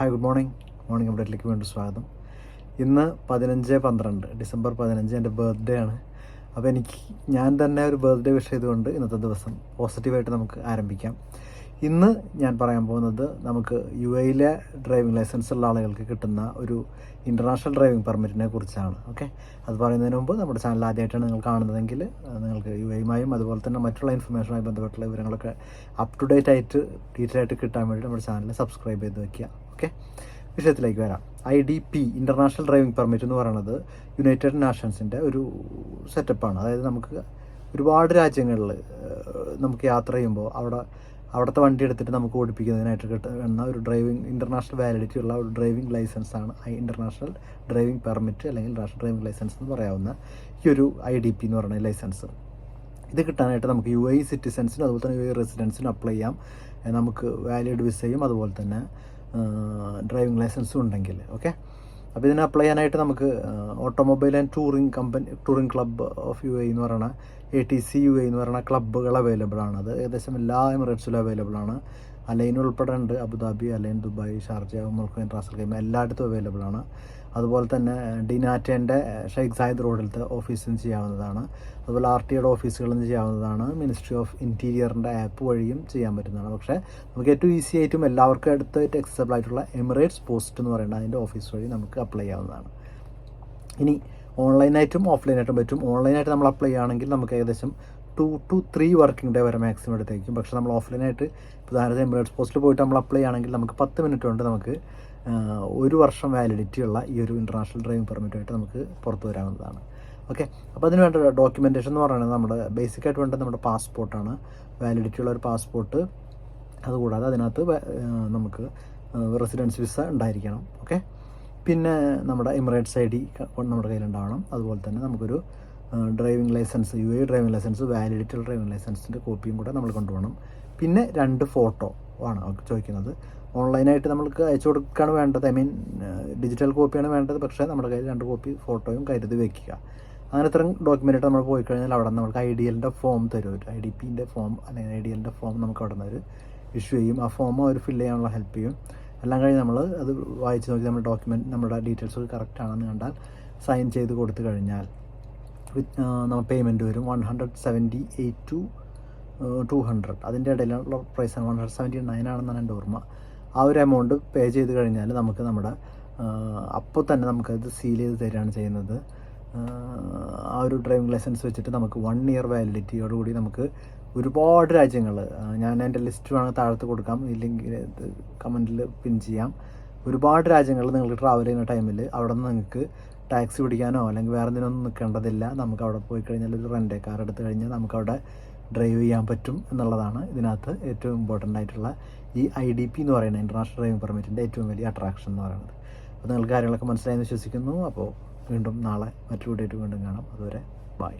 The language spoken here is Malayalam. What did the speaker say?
ഹായ് ഗുഡ് മോർണിംഗ് മോർണിംഗ് അപ്ഡേറ്റിലേക്ക് വീണ്ടും സ്വാഗതം. ഇന്ന് പതിനഞ്ച് പന്ത്രണ്ട് ഡിസംബർ പതിനഞ്ച് എന്റെ ബർത്ത്ഡേ ആണ്. അപ്പോൾ എനിക്ക് ഞാൻ തന്നെ ഒരു ബർത്ത്ഡേ വിഷ് ചെയ്തുകൊണ്ട് ഇന്നത്തെ ദിവസം പോസിറ്റീവായിട്ട് നമുക്ക് ആരംഭിക്കാം. ഇന്ന് ഞാൻ പറയാൻ പോകുന്നത് നമുക്ക് യു എയിലെ ഡ്രൈവിംഗ് ലൈസൻസ് ഉള്ള ആളുകൾക്ക് കിട്ടുന്ന ഒരു ഇന്റർനാഷണൽ ഡ്രൈവിംഗ് പെർമിറ്റിനെ കുറിച്ചാണ് ഓക്കെ അത് പറയുന്നതിന് മുമ്പ് നമ്മുടെ ചാനൽ ആദ്യമായിട്ടാണ് നിങ്ങൾ കാണുന്നതെങ്കിൽ നിങ്ങൾക്ക് യു എയുമായും അതുപോലെ തന്നെ മറ്റുള്ള ഇൻഫർമേഷനുമായി ബന്ധപ്പെട്ടുള്ള വിവരങ്ങളൊക്കെ അപ് ടു ഡേറ്റ് ആയിട്ട് ഡീറ്റെയിൽ ആയിട്ട് കിട്ടാൻ വേണ്ടി നമ്മുടെ ചാനൽ സബ്സ്ക്രൈബ് ചെയ്ത് വയ്ക്കുക ഓക്കെ വിഷയത്തിലേക്ക് വരാം. I D P international driving permit എന്ന് പറയുന്നത് യുണൈറ്റഡ് നാഷൻസിന്റെ ഒരു സെറ്റപ്പാണ് അതായത് നമുക്ക് ഒരുപാട് രാജ്യങ്ങളിൽ നമുക്ക് യാത്ര ചെയ്യുമ്പോൾ അവിടെ അവിടുത്തെ വണ്ടി എടുത്തിട്ട് നമുക്ക് ഓടിപ്പിക്കുന്നതിനായിട്ട് കിട്ടുന്ന ഒരു ഡ്രൈവിംഗ് ഇന്റർനാഷണൽ വാലിഡിറ്റി ഉള്ള ഒരു ഡ്രൈവിംഗ് ലൈസൻസ് ആണ് ഐ ഇന്റർനാഷണൽ ഡ്രൈവിംഗ് പെർമിറ്റ് അല്ലെങ്കിൽ നാഷണൽ ഡ്രൈവിംഗ് ലൈസൻസ് എന്ന് പറയാവുന്ന ഈ ഒരു ഐ ഡി പി എന്ന് പറയുന്ന ലൈസൻസ് ഇത് കിട്ടാനായിട്ട് നമുക്ക് യു ഐ സിറ്റിസൻസിനും അതുപോലെ തന്നെ യു ഐ റെസിഡൻസിനും അപ്ലൈ ചെയ്യാം. നമുക്ക് വാലിഡ് വിസയും അതുപോലെ തന്നെ ഡ്രൈവിംഗ് ലൈസൻസും ഉണ്ടെങ്കിൽ ഓക്കെ അപ്പോൾ ഇതിന് അപ്ലൈ ചെയ്യാനായിട്ട് നമുക്ക് automobile and touring company touring club of U എന്ന് പറയുന്ന എ ടി സി യു എന്ന് പറയുന്ന ക്ലബ്ബുകൾ അവൈലബിൾ ആണ്. അത് ഏകദേശം എല്ലാ എമിറേറ്റ്സിലും അവൈലബിൾ ആണ്. അലൈൻ ഉൾപ്പെടെ ഉണ്ട് Abu Dhabi Al Ain Dubai Sharjah മുൽഖൈൻ Ras al Khaimah എല്ലായിടത്തും അവൈലബിൾ ആണ്. അതുപോലെ തന്നെ ഡിനാറ്റേന്റെ ഷെയ്ഖ് സായിദ് റോഡിലത്തെ ഓഫീസിൽ ചെയ്യാവുന്നതാണ്. അതുപോലെ ആർ ടി ഐയുടെ ഓഫീസുകളിൽ നിന്ന് ചെയ്യാവുന്നതാണ്. മിനിസ്ട്രി ഓഫ് ഇന്റീരിയറിന്റെ ആപ്പ് വഴിയും ചെയ്യാൻ പറ്റുന്നതാണ്. പക്ഷേ നമുക്ക് ഏറ്റവും ഈസി ആയിട്ടും എല്ലാവർക്കും അടുത്തായിട്ട് അക്സസബിൾ ആയിട്ടുള്ള എമിറേറ്റ്സ് പോസ്റ്റ് എന്ന് പറയുന്നത് അതിന്റെ ഓഫീസ് വഴി നമുക്ക് അപ്ലൈ ചെയ്യാവുന്നതാണ്. ഇനി ഓൺലൈനായിട്ടും ഓഫ്ലൈനായിട്ടും പറ്റും. ഓൺലൈനായിട്ട് നമ്മൾ അപ്ലൈ ചെയ്യുകയാണെങ്കിൽ നമുക്ക് ഏകദേശം two to three working day വരെ മാക്സിമം എടുത്തേക്കും. പക്ഷേ നമ്മൾ ഓഫ്ലൈനായിട്ട് ഉദാഹരണത്തിന് എമിറേറ്റ്സ് പോസ്റ്റിൽ പോയിട്ട് നമ്മൾ അപ്ലൈ ചെയ്യുകയാണെങ്കിൽ നമുക്ക് പത്ത് മിനിറ്റ് കൊണ്ട് നമുക്ക് ഒരു വർഷം വാലിഡിറ്റി ഉള്ള ഈ ഒരു ഇന്റർനാഷണൽ ഡ്രൈവിംഗ് പെർമിറ്റുമായിട്ട് നമുക്ക് പുറത്തു വരാവുന്നതാണ്. ഓക്കെ അപ്പോൾ അതിന് വേണ്ട ഡോക്യുമെന്റേഷൻ എന്ന് പറയുന്നത് നമ്മുടെ ബേസിക്കായിട്ട് വേണ്ടത് നമ്മുടെ പാസ്പോർട്ടാണ് വാലിഡിറ്റി ഉള്ള ഒരു പാസ്പോർട്ട് അതുകൂടാതെ അതിനകത്ത് നമുക്ക് റെസിഡൻസ് വിസ ഉണ്ടായിരിക്കണം. ഓക്കെ പിന്നെ നമ്മുടെ എമിറേറ്റ്സ് ഐ ഡി നമ്മുടെ കയ്യിലുണ്ടാവണം. അതുപോലെ തന്നെ നമുക്കൊരു driving licence U A driving licence validity ഉള്ള ഡ്രൈവിംഗ് ലൈസൻസിന്റെ കോപ്പിയും കൂടെ നമ്മൾ കൊണ്ടുപോകണം. പിന്നെ രണ്ട് ഫോട്ടോ ആണ് അവർക്ക് ചോദിക്കുന്നത്. ഓൺലൈനായിട്ട് നമുക്ക് അയച്ചു കൊടുക്കുകയാണ് വേണ്ടത്. ഐ മീൻ ഡിജിറ്റൽ കോപ്പിയാണ് വേണ്ടത്. പക്ഷേ നമ്മുടെ കയ്യിൽ രണ്ട് കോപ്പി ഫോട്ടോയും കരുതി വെക്കുക. അങ്ങനെ ഇത്രയും ഡോക്യുമെന്റ് നമ്മൾ പോയി കഴിഞ്ഞാൽ അവിടെ നമുക്ക് ഐ ഡി എല്ലിന്റെ ഫോം തരും. ഒരു ഐ ഡി പിന്റെ ഫോം അല്ലെങ്കിൽ ഐ ഡി എല്ലിന്റെ ഫോം നമുക്ക് അവിടെ നിന്ന് ഇഷ്യൂ ചെയ്യും. ആ ഫോം അവർ ഫില്ല് ചെയ്യാനുള്ള ഹെൽപ്പ് ചെയ്യും. എല്ലാം കഴിഞ്ഞ് നമ്മൾ അത് വായിച്ച് നോക്കി നമ്മുടെ ഡോക്യുമെന്റ് നമ്മുടെ ഡീറ്റെയിൽസ് കറക്റ്റ് ആണെന്ന് കണ്ടാൽ സൈൻ ചെയ്ത് കൊടുത്തു കഴിഞ്ഞാൽ നമ്മൾ പേയ്മെന്റ് വരും. One hundred seventy eight to two hundred അതിന്റെ ഇടയിലുള്ള പ്രൈസാണ് വൺ ഹൺഡ്രഡ് സെവന്റി നയൻ ആണെന്നാണ് എന്റെ ഓർമ്മ. ആ ഒരു എമൗണ്ട് പേ ചെയ്ത് കഴിഞ്ഞാൽ നമുക്ക് നമ്മുടെ അപ്പോൾ തന്നെ നമുക്കത് സീൽ ചെയ്ത് തരികയാണ് ചെയ്യുന്നത്. ആ ഒരു ഡ്രൈവിംഗ് ലൈസൻസ് വെച്ചിട്ട് നമുക്ക് വൺ ഇയർ വാലിഡിറ്റിയോടുകൂടി നമുക്ക് ഒരുപാട് രാജ്യങ്ങൾ. ഞാൻ എന്റെ ലിസ്റ്റ് വേണമെങ്കിൽ താഴത്ത് കൊടുക്കാം. ഇല്ലെങ്കിൽ കമന്റിൽ പിൻ ചെയ്യാം. ഒരുപാട് രാജ്യങ്ങൾ നിങ്ങൾ ട്രാവൽ ചെയ്യുന്ന ടൈമിൽ അവിടെ നിന്ന് നിങ്ങൾക്ക് ടാക്സി പിടിക്കാനോ അല്ലെങ്കിൽ വേറെ എന്തിനൊന്നും നിൽക്കേണ്ടതില്ല. നമുക്ക് അവിടെ പോയി കഴിഞ്ഞാൽ ഒരു റെന്റ് കാർ എടുത്തു കഴിഞ്ഞാൽ നമുക്ക് അവിടെ ഡ്രൈവ് ചെയ്യാൻ പറ്റും എന്നുള്ളതാണ് ഇതിനകത്ത് ഏറ്റവും ഇമ്പോർട്ടന്റ് ആയിട്ടുള്ള ഈ ഐ ഡി പി എന്ന് പറയുന്ന ഇന്റർനാഷണൽ ഡ്രൈവിംഗ് പെർമിറ്റിന്റെ ഏറ്റവും വലിയ അട്രാക്ഷൻ എന്ന് പറയുന്നത്. അപ്പോൾ നിങ്ങൾക്ക് കാര്യങ്ങളൊക്കെ മനസ്സിലായെന്ന് വിശ്വസിക്കുന്നു. അപ്പോൾ വീണ്ടും നാളെ മറ്റൊരു ഡേറ്റ് വീണ്ടും കാണാം. അതുവരെ ബൈ